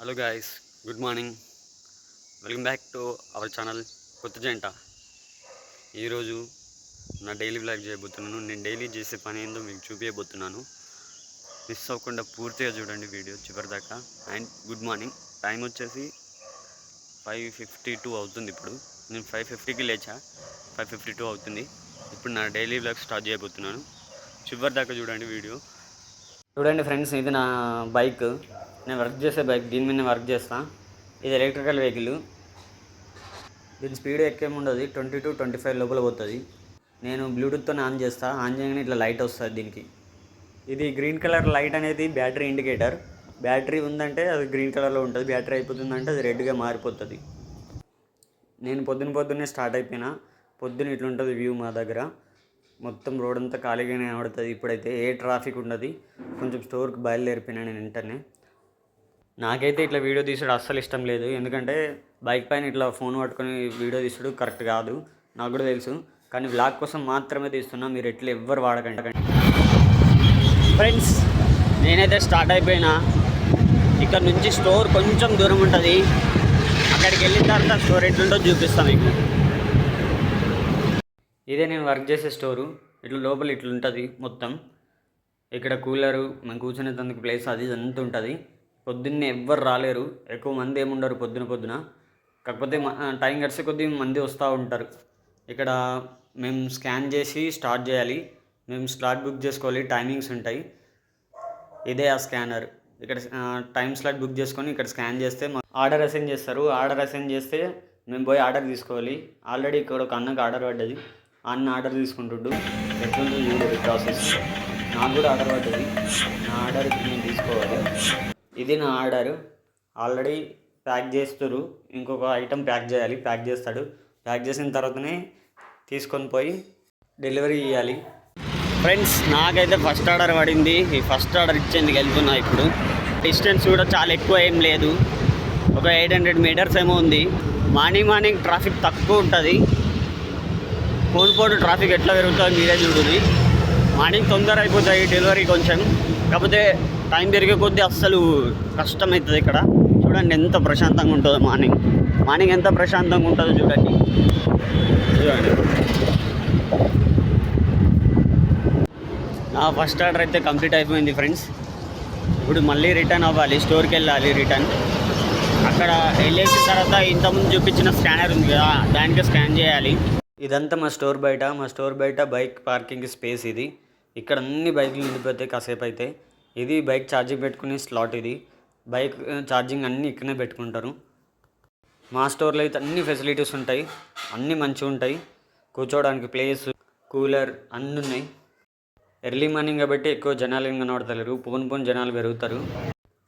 Hello guys good morning welcome back to our channel కొత్త జంట ఈరోజు నా డైలీ బ్లాగ్ చేయబోతున్నాను. నేను డైలీ చేసే పని ఏందో మీకు చూపించబోతున్నాను మిస్ అవ్వకుండా పూర్తిగా చూడండి వీడియో చివరిదాకా. అండ్ గుడ్ మార్నింగ్ టైం వచ్చేసి ఫైవ్ ఫిఫ్టీ టూ అవుతుంది ఇప్పుడు. నేను ఫైవ్ ఫిఫ్టీకి లేచా. ఫైవ్ ఫిఫ్టీ టూ అవుతుంది. ఇప్పుడు నా డైలీ బ్లాగ్ స్టార్ట్ చేయబోతున్నాను. చివరిదాకా చూడండి వీడియో. చూడండి ఫ్రెండ్స్ ఇది నా బైక్ నేను వర్క్ చేసే బైక్ దీని మీద వర్క్ చేస్తా. ఇది ఎలక్ట్రికల్ వెహికల్. దీని స్పీడ్ ఎక్కేముండదు ట్వంటీ టు ట్వంటీ ఫైవ్ లోపల పోతుంది. నేను బ్లూటూత్తో ఆన్ చేస్తా. ఆన్ చేయగానే ఇట్లా లైట్ వస్తుంది దీనికి. ఇది గ్రీన్ కలర్ లైట్ అనేది బ్యాటరీ ఇండికేటర్. బ్యాటరీ ఉందంటే అది గ్రీన్ కలర్లో ఉంటుంది. బ్యాటరీ అయిపోతుందంటే అది రెడ్గా మారిపోతుంది. నేను పొద్దున పొద్దున్నే స్టార్ట్ అయిపోయినా. పొద్దున ఇట్లుంటుంది వ్యూ మా దగ్గర. మొత్తం రోడ్ అంతా ఖాళీగానే కనబడుతుంది. ఇప్పుడైతే ఏ ట్రాఫిక్ ఉండదు. కొంచెం స్టోర్కి బయలుదేరిపోయినా నేను వెంటనే. నాకైతే ఇట్లా వీడియో తీసుడు అస్సలు ఇష్టం లేదు. ఎందుకంటే బైక్ పైన ఇట్లా ఫోన్ పట్టుకొని వీడియో తీసుడు కరెక్ట్ కాదు. నాకు కూడా తెలుసు. కానీ బ్లాగ్ కోసం మాత్రమే తీస్తున్నా. మీరు ఎట్లా ఎవ్వరు వాడకండి. ఫ్రెండ్స్ నేనైతే స్టార్ట్ అయిపోయినా. ఇక్కడ నుంచి స్టోర్ కొంచెం దూరం ఉంటుంది. అక్కడికి వెళ్ళిన తర్వాత స్టోర్ ఎట్లుంటో చూపిస్తాను మీకు. ఇదే నేను వర్క్ చేసే స్టోరు ఇట్లా లోపల ఇట్లుంటుంది మొత్తం. ఇక్కడ కూలరు మనం కూర్చునేందుకు ప్లేస్ అది ఇదంతా ఉంటుంది. పొద్దున్నే ఎవ్వరు రాలేరు. ఎక్కువ మంది ఏముండరు పొద్దున పొద్దున. కాకపోతే టైం గడిచే కొద్దీ మంది వస్తూ ఉంటారు. ఇక్కడ మేము స్కాన్ చేసి స్టార్ట్ చేయాలి. మేము స్లాట్ బుక్ చేసుకోవాలి. టైమింగ్స్ ఉంటాయి. ఇదే ఆ స్కానర్. ఇక్కడ టైం స్లాట్ బుక్ చేసుకొని ఇక్కడ స్కాన్ చేస్తే మా ఆర్డర్ అసైన్ చేస్తారు. ఆర్డర్ అసైన్ చేస్తే మేము పోయి ఆర్డర్ తీసుకోవాలి. ఆల్రెడీ ఇక్కడ ఒక అన్నకు ఆర్డర్ పడ్డది. ఆ అన్న ఆర్డర్ తీసుకుంటుండు. ఎట్లుంటుంది ప్రాసెస్. నాకు కూడా ఆర్డర్ పడ్డది. నా ఆర్డర్ మేము నేను తీసుకోవాలి. ఇది నా ఆర్డర్. ఆల్రెడీ ప్యాక్ చేస్తారు ఇంకొక ఐటెం ప్యాక్ చేయాలి. ప్యాక్ చేస్తాడు. ప్యాక్ చేసిన తర్వాతనే తీసుకొని పోయి డెలివరీ ఇవ్వాలి ఫ్రెండ్స్ నాకైతే ఫస్ట్ ఆర్డర్ పడింది. ఈ ఫస్ట్ ఆర్డర్ ఇచ్చేందుకు వెళ్తున్నా ఇప్పుడు. డిస్టెన్స్ కూడా చాలా ఎక్కువ ఏం లేదు. ఒక ఎయిట్ హండ్రెడ్ మీటర్స్ ఏమో ఉంది. మార్నింగ్ మార్నింగ్ ట్రాఫిక్ తక్కువ ఉంటుంది. కోల్పోటు ట్రాఫిక్ ఎట్లా పెరుగుతుందో మీరే చూడండి మార్నింగ్ తొందర అయిపోతాయి డెలివరీ కొంచెం. కాకపోతే టైం పెరిగే కొద్దీ అస్సలు కష్టమవుతుంది ఇక్కడ. చూడండి ఎంత ప్రశాంతంగా ఉంటుందో మార్నింగ్. మార్నింగ్ ఎంత ప్రశాంతంగా ఉంటుందో చూడండి. చూడండి. నా ఫస్ట్ ఆర్డర్ అయితే కంప్లీట్ అయిపోయింది ఫ్రెండ్స్. ఇప్పుడు మళ్ళీ రిటర్న్ అవ్వాలి స్టోర్కి వెళ్ళాలి రిటర్న్. అక్కడ వెళ్ళేసిన తర్వాత ఇంతకుముందు చూపించిన స్కానర్ ఉంది కదా దానికి స్కాన్ చేయాలి. ఇదంతా మా స్టోర్ బయట. మా స్టోర్ బయట బైక్ పార్కింగ్ స్పేస్ ఇది. ఇక్కడ అన్ని బైక్లు నిండిపోతాయి కాసేపు అయితే. ఇది బైక్ ఛార్జింగ్ పెట్టుకునే స్లాట్ ఇది. బైక్ ఛార్జింగ్ అన్నీ ఇక్కడనే పెట్టుకుంటారు. మా స్టోర్లో అయితే అన్ని ఫెసిలిటీస్ ఉంటాయి. అన్నీ మంచిగా ఉంటాయి. కూర్చోవడానికి ప్లేస్ కూలర్ అన్నీ ఉన్నాయి. ఎర్లీ మార్నింగ్ కాబట్టి ఎక్కువ జనాలు ఏం కనబడతలేరు. పోన్ పోన్ జనాలు పెరుగుతారు.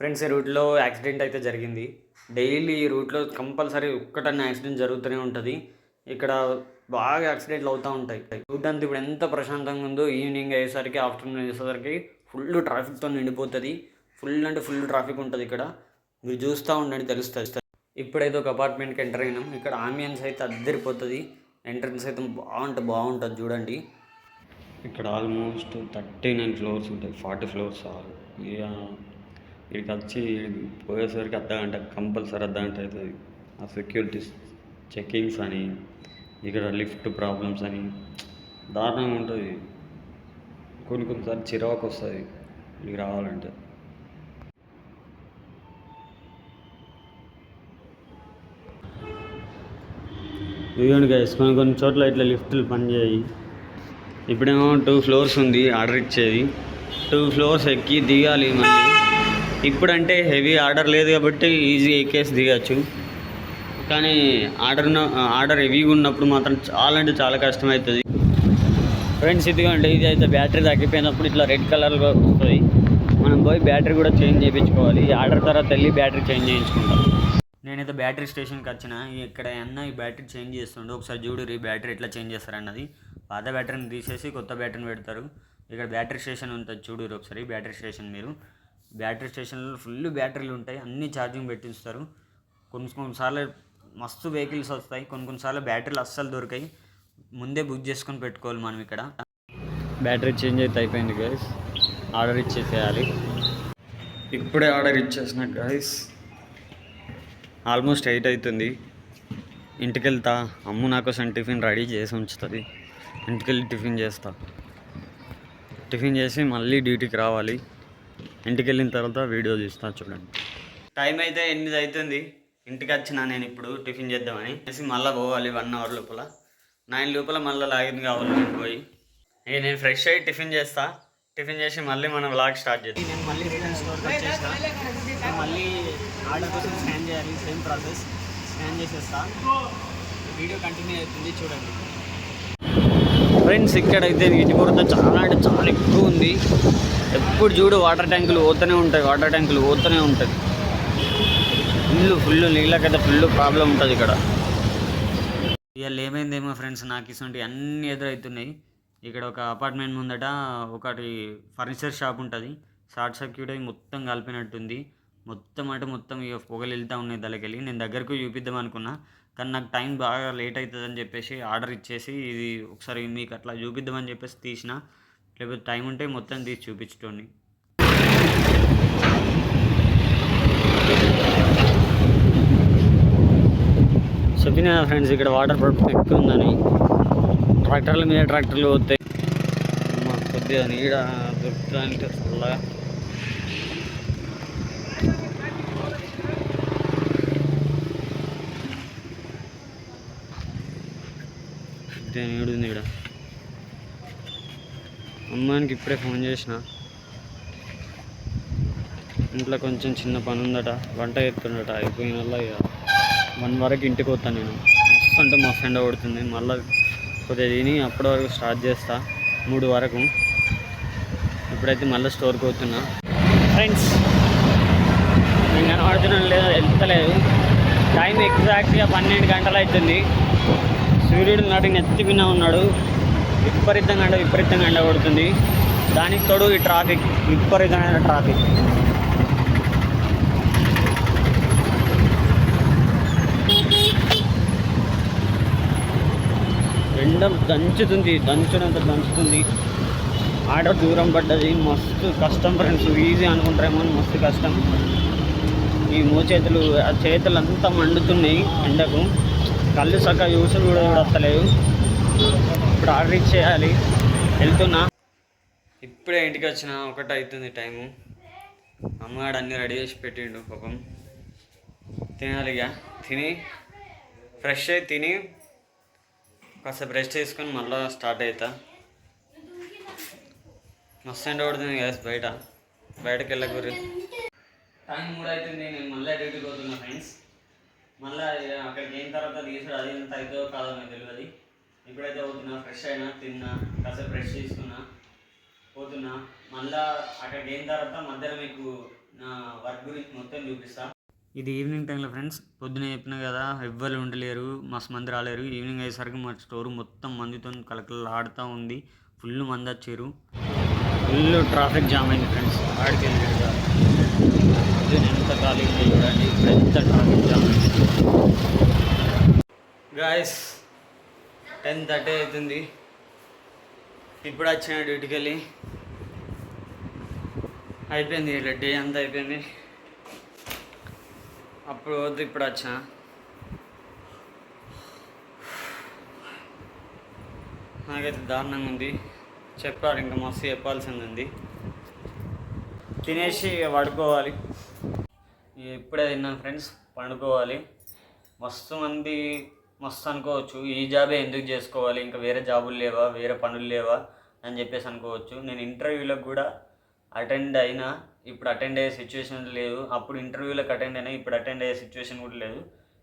ఫ్రెండ్స్ ఈ రూట్లో యాక్సిడెంట్ అయితే జరిగింది. డైలీ ఈ రూట్లో కంపల్సరీ ఒక్కటన్నా యాక్సిడెంట్ జరుగుతూనే ఉంటుంది. ఇక్కడ బాగా యాక్సిడెంట్లు అవుతూ ఉంటాయి. చూడడానికి ఇప్పుడు ఎంత ప్రశాంతంగా ఉందో ఈవినింగ్ అయ్యేసరికి ఆఫ్టర్నూన్ అయ్యేసరికి ఫుల్ ట్రాఫిక్తో నిండిపోతుంది. ఫుల్ అంటే ఫుల్ ట్రాఫిక్ ఉంటుంది ఇక్కడ. మీరు చూస్తూ ఉండండి తెలుస్తుంది. ఇప్పుడైతే ఒక అపార్ట్మెంట్కి ఎంటర్ అయినాం. ఇక్కడ ఆంబియన్స్ అయితే అద్దరిపోతుంది. ఎంట్రన్స్ అయితే బాగుంటుంది బాగుంటుంది చూడండి. ఇక్కడ ఆల్మోస్ట్ థర్టీ నైన్ ఫ్లోర్స్ ఉంటాయి. ఫార్టీ ఫ్లోర్స్ ఆరు ఇక ఇక్కడికి వచ్చి పోయేసరికి అర్ధ గంట కంపల్సరీ అర్ధ గంట అవుతుంది. ఆ సెక్యూరిటీస్ చెక్కింగ్స్ అని ఇక్కడ లిఫ్ట్ ప్రాబ్లమ్స్ అని దారుణంగా ఉంటుంది. కొన్ని కొన్నిసార్లు చిరాకు వస్తుంది. మీకు రావాలంటే. ఇదిగోండి గైస్ కొన్ని కొన్ని చోట్ల ఇట్లా లిఫ్ట్లు పనిచేయి. ఇప్పుడేమో టూ ఫ్లోర్స్ ఉంది ఆర్డర్ ఇచ్చేది. టూ ఫ్లోర్స్ ఎక్కి దిగాలి మళ్ళీ. ఇప్పుడంటే హెవీ ఆర్డర్ లేదు కాబట్టి ఈజీ ఎక్కేసి దిగచ్చు. కానీ ఆర్డర్ ఆర్డర్ హెవీగా ఉన్నప్పుడు మాత్రం చాలా అంటే చాలా కష్టమవుతుంది. ఫ్రెండ్స్ ఇదిగోండి ఇది అయితే బ్యాటరీ తగ్గిపోయినప్పుడు ఇట్లా రెడ్ కలర్లో వస్తుంది. మనం పోయి బ్యాటరీ కూడా చేంజ్ చేయించుకోవాలి. ఈ ఆర్డర్ తర్వాత వెళ్ళి బ్యాటరీ చేంజ్ చేయించుకుంటాం. నేనైతే బ్యాటరీ స్టేషన్కి వచ్చిన. ఇక్కడ అన్న ఈ బ్యాటరీ చేంజ్ చేస్తుండే. ఒకసారి చూడు ఈ బ్యాటరీ ఎట్లా చేంజ్ చేస్తారన్నది. పాత బ్యాటరీని తీసేసి కొత్త బ్యాటరీని పెడతారు. ఇక్కడ బ్యాటరీ స్టేషన్ ఉంటుంది చూడు ఒకసారి బ్యాటరీ స్టేషన్ మీరు. బ్యాటరీ స్టేషన్లో ఫుల్ బ్యాటరీలు ఉంటాయి. అన్ని ఛార్జింగ్ పెట్టిస్తారు కొన్ని కొన్నిసార్లు మస్తు వెహికల్స్ వస్తాయి. కొన్ని కొన్నిసార్లు బ్యాటరీలు అస్సలు దొరికాయి. ముందే బుక్ చేసుకొని పెట్టుకోవాలి మనం ఇక్కడ. బ్యాటరీ చేంజ్ అయితే అయిపోయింది గైస్ ఆర్డర్ ఇచ్చేసేయాలి. ఇప్పుడే ఆర్డర్ ఇచ్చేసిన గైస్ ఆల్మోస్ట్ ఎయిట్ అవుతుంది. ఇంటికి వెళ్తా అమ్ము నా కోసం టిఫిన్ రెడీ చేసి ఉంచుతుంది. ఇంటికి వెళ్ళి టిఫిన్ చేస్తా. టిఫిన్ చేసి మళ్ళీ డ్యూటీకి రావాలి. ఇంటికి వెళ్ళిన తర్వాత వీడియో తీస్తా చూడండి. టైం అయితే ఎనిమిది అవుతుంది. ఇంటికి వచ్చిన నేను ఇప్పుడు టిఫిన్ చేద్దామని. చేసి మళ్ళీ పోవాలి వన్ అవర్ లోపల. నైన్ లోపల మళ్ళీ లాగిన్ కావాలి నేను పోయి. ఇక నేను ఫ్రెష్ అయ్యి టిఫిన్ చేస్తా. టిఫిన్ చేసి మళ్ళీ మనం వ్లాగ్ స్టార్ట్ చేద్దాం. నేను మళ్ళీ రిటర్న్ స్టోర్కి వచ్చేస్తా. నేను మళ్ళీ ఆర్డర్ కోసం స్కాన్ చేయాలి. సేమ్ ప్రాసెస్ స్కాన్ చేసేస్తా. వీడియో కంటిన్యూ అవుతుంది చూడండి. ఫ్రెండ్స్ ఇక్కడైతే నీటి కొరత చాలా అంటే చాలా ఎక్కువ ఉంది. ఎప్పుడు చూడు వాటర్ ట్యాంకులు పోతూనే ఉంటాయి. వాటర్ ట్యాంకులు పోతూనే ఉంటాయి. ఫుల్ ఫుల్ నీళ్ళకైతే ఫుల్ ప్రాబ్లం ఉంటుంది ఇక్కడ. ఇవాళ ఏమైందేమో ఫ్రెండ్స్ నాకు ఇటువంటి అన్నీ ఎదురవుతున్నాయి ఇక్కడ ఒక అపార్ట్మెంట్ ముందట ఒకటి ఫర్నిచర్ షాప్ ఉంటుంది. షార్ట్ సర్క్యూట్ అయి మొత్తం కలిపినట్టుంది. మొత్తం అంటే మొత్తం ఇక పొగలు వెళ్తూ ఉన్నాయి దళకెళ్ళి నేను దగ్గరకు చూపిద్దాం అనుకున్నా కానీ నాకు టైం బాగా లేట్ అవుతుందని చెప్పేసి ఆర్డర్ ఇచ్చేసి ఇది ఒకసారి మీకు అట్లా చూపిద్దామని చెప్పేసి తీసిన. లేకపోతే టైం ఉంటే మొత్తం తీసి చూపించుకోండి చెప్పిన ఫ్రెండ్స్ ఇక్కడ వాటర్ ప్రాబ్లం ఎక్కువ ఉందని ట్రాక్టర్ల మీద ట్రాక్టర్లు పోతాయి. అమ్మ, కొద్దిగా నీడ దొరుకుతుందంటే చల్లగా కొద్దిగా నీడు ఉంది ఇక్కడ. అమ్మానికి ఇప్పుడే ఫోన్ చేసిన. ఇంట్లో కొంచెం చిన్న పని ఉందట వంట ఎత్తుండట అయిపోయిన వల్ల ఇక. వన్ వరకు ఇంటికి వస్తాను నేను. మస్తు అంటే మస్తు ఎండ కొడుతుంది. మళ్ళీ కొద్దిగా తిని అప్పటి వరకు స్టార్ట్ చేస్తా. మూడు వరకు. ఇప్పుడైతే మళ్ళీ స్టోర్కి పోతున్నా. ఫ్రెండ్స్ నేను కనబడుతున్నాను లేదా వెళ్తలేదు టైం ఎగ్జాక్ట్గా పన్నెండు గంటలు అవుతుంది. సూర్యుడు నాటి నెత్తిపిన ఉన్నాడు. విపరీతంగా అంటే విపరీతంగా ఎండ కొడుతుంది. దానికి తోడు ఈ ట్రాఫిక్. విపరీతమైన ట్రాఫిక్. ఎండ దంచుతుంది దంచడంత దంచుతుంది. ఆర్డర్ దూరం పడ్డది మస్తు కష్టం ఫ్రెండ్స్ ఈజీ అనుకుంటారేమో అని మస్తు కష్టం. ఈ మోచేతులు ఆ చేతులు అంతా మండుతున్నాయి ఎండకు. కళ్ళు సక్క యూసులు కూడా వస్తలేవు ఇప్పుడు ఆర్డర్ ఇచ్చేయాలి. వెళ్తున్నా. ఇప్పుడే ఇంటికి వచ్చిన ఒకటి అవుతుంది టైము. అమ్మగాడు అన్నీ రెడీ చేసి పెట్టిండు పాపం. తినాలి ఇక తిని ఫ్రెష్ అయి తిని కాసేపు రెస్ట్ చేసుకొని మళ్ళీ స్టార్ట్ అవుతా మస్తు ఎండ పడుతుంది గ్యాస్ బయట. బయటకు వెళ్ళకూరి టైం మూడు అవుతుంది నేను మళ్ళీ డ్యూటీకి పోతున్నా ఫ్రెండ్స్ మళ్ళీ అక్కడికి అయిన తర్వాత తీసుడు అది ఎంత అవుతుందో కాదో నాకు తెలియదు. ఇప్పుడైతే పోతున్నా ఫ్రెష్ అయినా తిన్నా కాసేపు ఫ్రెష్ తీసుకున్నా పోతున్నా. మళ్ళీ అక్కడికి అయిన తర్వాత మధ్యాహ్నం మీకు నా వర్క్ గురించి మొత్తం చూపిస్తా. ఇది ఈవినింగ్ టైంలో ఫ్రెండ్స్ పొద్దున చెప్పిన కదా ఎవ్వరు ఉండలేరు మస్తు మంది రాలేరు. ఈవినింగ్ అయ్యేసరికి మా స్టోర్ మొత్తం మందితో కలకలాడుతూ ఉంది. ఫుల్ మంది వచ్చారు. ఫుల్ ట్రాఫిక్ జామ్ అయింది ఫ్రెండ్స్ ఆడికి వెళ్ళారు పొద్దున ఎంత ఖాళీ చూడండి. ట్రాఫిక్ జామ్ అయింది. గాయస్ టెన్ థర్టీ అవుతుంది. ఇప్పుడు వచ్చిన డ్యూటీకి వెళ్ళి అయిపోయింది డే అంతా అయిపోయింది. అప్పుడు వద్దు ఇప్పుడు వచ్చా. నాకైతే దారుణంగా ఉంది. చెప్పాలి ఇంకా మస్తు చెప్పాల్సింది ఉంది. తినేసి ఇక పడుకోవాలి. ఇప్పుడే తిన్నాను ఫ్రెండ్స్ పండుకోవాలి. మస్తు మంది మస్తు అనుకోవచ్చు ఈ జాబే ఎందుకు చేసుకోవాలి? ఇంకా వేరే జాబులు లేవా? వేరే పనులు లేవా? అని చెప్పేసి అనుకోవచ్చు. నేను ఇంటర్వ్యూలకు కూడా అటెండ్ అయినా ఇప్పుడు అటెండ్ అయ్యే సిచ్యువేషన్ లేదు అప్పుడు ఇంటర్వ్యూలకు అటెండ్ అయినా ఇప్పుడు అటెండ్ అయ్యే సిచ్యువేషన్ కూడా లేదు.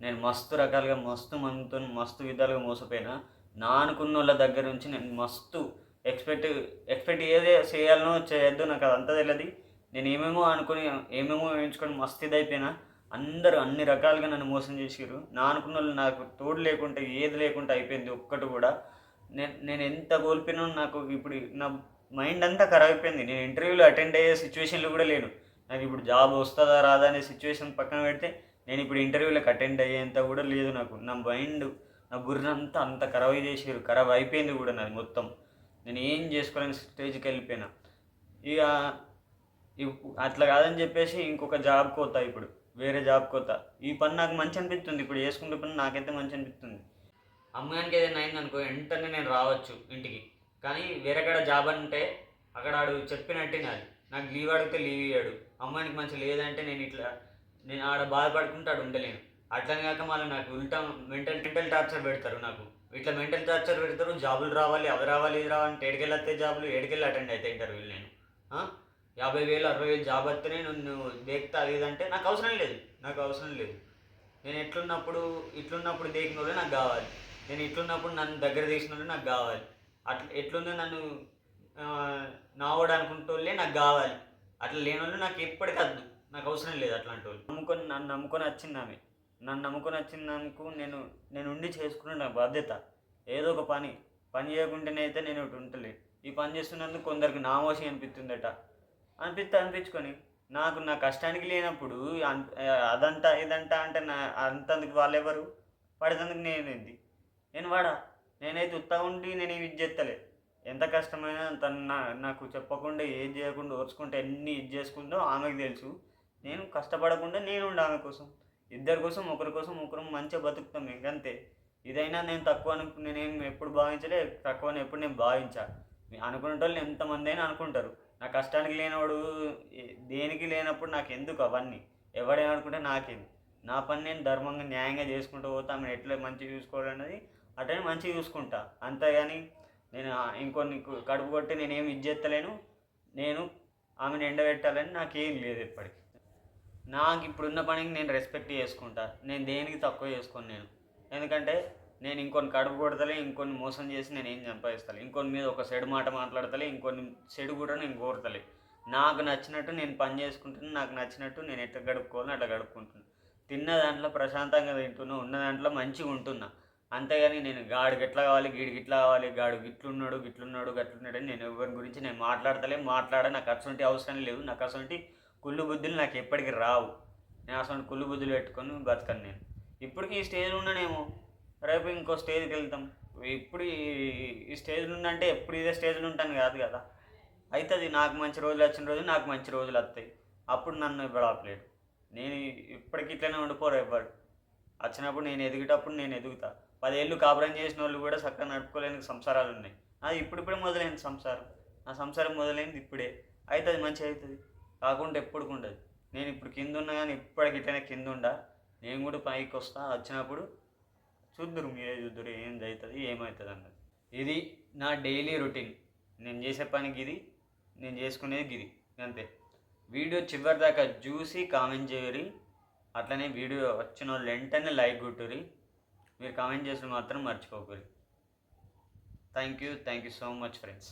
నేను మస్తు రకాలుగా మస్తు మందితో మస్తు విధాలుగా మోసపోయినా నా అనుకున్న వాళ్ళ దగ్గర నుంచి నేను మస్తు ఎక్స్పెక్ట్ ఎక్స్పెక్ట్ ఏది చేయాలనో చేయొద్దు నాకు అదంతా తెలియదు నేను ఏమేమో అనుకుని ఏమేమో ఎంచుకొని మస్తు ఇదైపోయినా అందరూ అన్ని రకాలుగా నన్ను మోసం చేసారు నా అనుకున్న వాళ్ళు నాకు తోడు లేకుండా ఏది లేకుండా అయిపోయింది ఒక్కటి కూడా. నేను నేను ఎంత కోల్పోయినా నాకు ఇప్పుడు నా మైండ్ అంతా ఖరాబ్ అయిపోయింది. నేను ఇంటర్వ్యూలో అటెండ్ అయ్యే సిచ్యువేషన్లో కూడా లేను. నాకు ఇప్పుడు జాబ్ వస్తుందా రాదా అనే సిచ్యువేషన్ పక్కన పెడితే నేను ఇప్పుడు ఇంటర్వ్యూలకు అటెండ్ అయ్యేంత కూడా లేదు నాకు. నా మైండ్ నా గుర్రంతా అంత ఖరాబ్ చేసారు ఖరాబ్ అయిపోయింది కూడా నాది మొత్తం. నేను ఏం చేసుకోలేని స్టేజ్కి వెళ్ళిపోయినా. ఇక అట్లా కాదని చెప్పేసి ఇంకొక జాబ్ కోత ఇప్పుడు. వేరే జాబ్ కోత. ఈ పని నాకు మంచి అనిపిస్తుంది. ఇప్పుడు చేసుకుంటే పని నాకైతే మంచి అనిపిస్తుంది. అమ్మాయికి ఏదైనా అయిందనుకో వెంటనే నేను రావచ్చు ఇంటికి. కానీ వేరే కాడ జాబ్ అంటే అక్కడ ఆడు చెప్పినట్టే నాది. నాకు లీవ్ అడిగితే లీవ్ ఇయ్యాడు. అమ్మాయికి మంచి లేదంటే నేను ఇట్లా నేను ఆడ బాధపడుకుంటే ఆడు ఉండలేను. అట్లనే కాక మళ్ళీ నాకు ఉల్టా మెంటల్ మెంటల్ టార్చర్ పెడతారు నాకు. ఇట్లా మెంటల్ టార్చర్ పెడతారు జాబులు రావాలి అవి రావాలి ఇది రావాలి అంటే ఏడికెళ్ళి వస్తే జాబులు ఏడికెళ్ళి అటెండ్ అయితే ఇంటర్వ్యూలు నేను. యాభై వేలు అరవై వేలు జాబ్ వస్తేనే నువ్వు దేక్తా లేదంటే నాకు అవసరం లేదు. నాకు అవసరం లేదు. నేను ఎట్లున్నప్పుడు ఇట్లున్నప్పుడు దేకినోళ్ళు నాకు కావాలి. నేను ఇట్లున్నప్పుడు నన్ను దగ్గర తీసిన నాకు కావాలి. అట్లా ఎట్లుందో నన్ను ఆ, అనుకుంటోళ్ళే నాకు కావాలి. అట్లా లేని వాళ్ళు నాకు ఎప్పటికద్దు నాకు అవసరం లేదు అట్లాంటి వాళ్ళు నమ్ముకొని నన్ను నమ్ముకొని వచ్చింది ఆమె. నన్ను నమ్ముకొని వచ్చిందనుకు నేను నేను ఉండి చేసుకునే నా బాధ్యత. ఏదో ఒక పని. పని చేయకుండానైతే నేను ఒకటి ఉంటలేను ఈ పని చేస్తున్నందుకు కొందరికి నామోసి అనిపిస్తుందట. అనిపిస్తే అనిపించుకొని నాకు నా కష్టానికి లేనప్పుడు అదంతా ఇదంతా అంటే నా అంతందుకు వాళ్ళెవరు? పడేందుకు నేనేంది? నేను వాడా? నేనైతే ఉత్తా ఉండి నేను ఇది చేస్తలే ఎంత కష్టమైనా తను నా నాకు చెప్పకుండా ఏం చేయకుండా ఓర్చుకుంటే ఎన్ని ఇది చేసుకుందో ఆమెకు తెలుసు. నేను కష్టపడకుండా నేను ఉండే ఆమె కోసం. ఇద్దరి కోసం ఒకరి కోసం ఒకరు మంచిగా బతుకుతాం ఇంకంతే ఇదైనా నేను తక్కువ అనుకు నేనేం ఎప్పుడు భావించలే తక్కువ అని ఎప్పుడు నేను భావించా. అనుకునే వాళ్ళు ఎంతమంది అయినా అనుకుంటారు. నా కష్టానికి లేనివాడు దేనికి లేనప్పుడు నాకు ఎందుకు అవన్నీ? ఎవడేమనుకుంటే నాకేం. నా పని నేను ధర్మంగా న్యాయంగా చేసుకుంటూ పోతా ఆమెను ఎట్లా మంచిగా చూసుకోవాలన్నది అట్లనే మంచిగా చూసుకుంటా. అంతేగాని నేను ఇంకొన్ని కడుపు కొట్టి నేనేం ఇది చేస్తలేను. నేను ఆమెను ఎండబెట్టాలని నాకేం లేదు ఇప్పటికి. నాకు ఇప్పుడున్న పనికి నేను రెస్పెక్ట్ చేసుకుంటా. నేను దేనికి తక్కువ చేసుకోను నేను. ఎందుకంటే నేను ఇంకొన్ని కడుపు కొడతలే ఇంకొన్ని మోసం చేసి నేను ఏం సంపాదిస్తాను ఇంకొన్ని మీద ఒక సెడు మాట మాట్లాడతలే ఇంకొన్ని చెడు కూడా నేను కోరతలే. నాకు నచ్చినట్టు నేను పని చేసుకుంటున్నాను నాకు నచ్చినట్టు నేను ఎట్లా గడుపుకోవాలని అట్లా గడుపుకుంటున్నాను తిన్న దాంట్లో ప్రశాంతంగా తింటున్నా ఉన్న దాంట్లో మంచిగా ఉంటున్నా. అంతేగాని నేను గాడికి ఎట్లా కావాలి గీడికి ఇట్లా కావాలి గాడు గిట్లున్నాడు గిట్లున్నాడు గట్లున్నాడు అని నేను ఎవరి గురించి నేను మాట్లాడతలే మాట్లాడ నాకు అటువంటి అవసరం లేవు నాకు అటువంటి కుళ్ళు బుద్ధులు నాకు ఎప్పటికీ రావు. నేను అసలు కుళ్ళు బుద్ధులు పెట్టుకొని బతకను నేను. ఇప్పటికీ ఈ స్టేజ్లో ఉన్నానేమో రేపు ఇంకో స్టేజ్కి వెళ్తాం. ఇప్పుడు ఈ- స్టేజ్లో ఉందంటే ఎప్పుడు ఇదే స్టేజ్లో ఉంటాను కాదు కదా. అవుతుంది నాకు మంచి రోజులు వచ్చిన రోజు నాకు మంచి రోజులు వస్తాయి. అప్పుడు నన్ను ఇవ్వడాపలేడు నేను ఇప్పటికి ఇట్లనే ఉండిపోరు ఎవ్వరు వచ్చినప్పుడు నేను ఎదిగేటప్పుడు నేను ఎదుగుతా. పదేళ్ళు కాపురం చేసిన వాళ్ళు కూడా చక్కగా నడుపుకోలేని సంసారాలు ఉన్నాయి. అది ఇప్పుడిప్పుడే మొదలైంది సంసారం. నా సంసారం మొదలైంది ఇప్పుడే. అవుతుంది మంచిగా అవుతుంది. కాకుండా ఎప్పుడు ఉండదు నేను ఇప్పుడు కింద ఉన్నా కానీ ఇప్పటికి ఇట్లనే కింద ఉండా. నేను కూడా పైకి వస్తా. వచ్చినప్పుడు చూద్దరు మీరే చూద్దరు ఏం అవుతుంది ఏమవుతుంది అన్నది. ఇది నా డైలీ రొటీన్. నేను చేసే పనికి ఇది నేను చేసుకునేది ఇది. అంతే. వీడియో చివరి దాకా చూసి కామెంట్ చేయరి. అట్లనే వీడియో వచ్చిన వాళ్ళు వెంటనే లైక్ కొట్టురి మీరు కామెంట్ చేసిన మాత్రం మర్చిపోకూడదు thank you thank you so much friends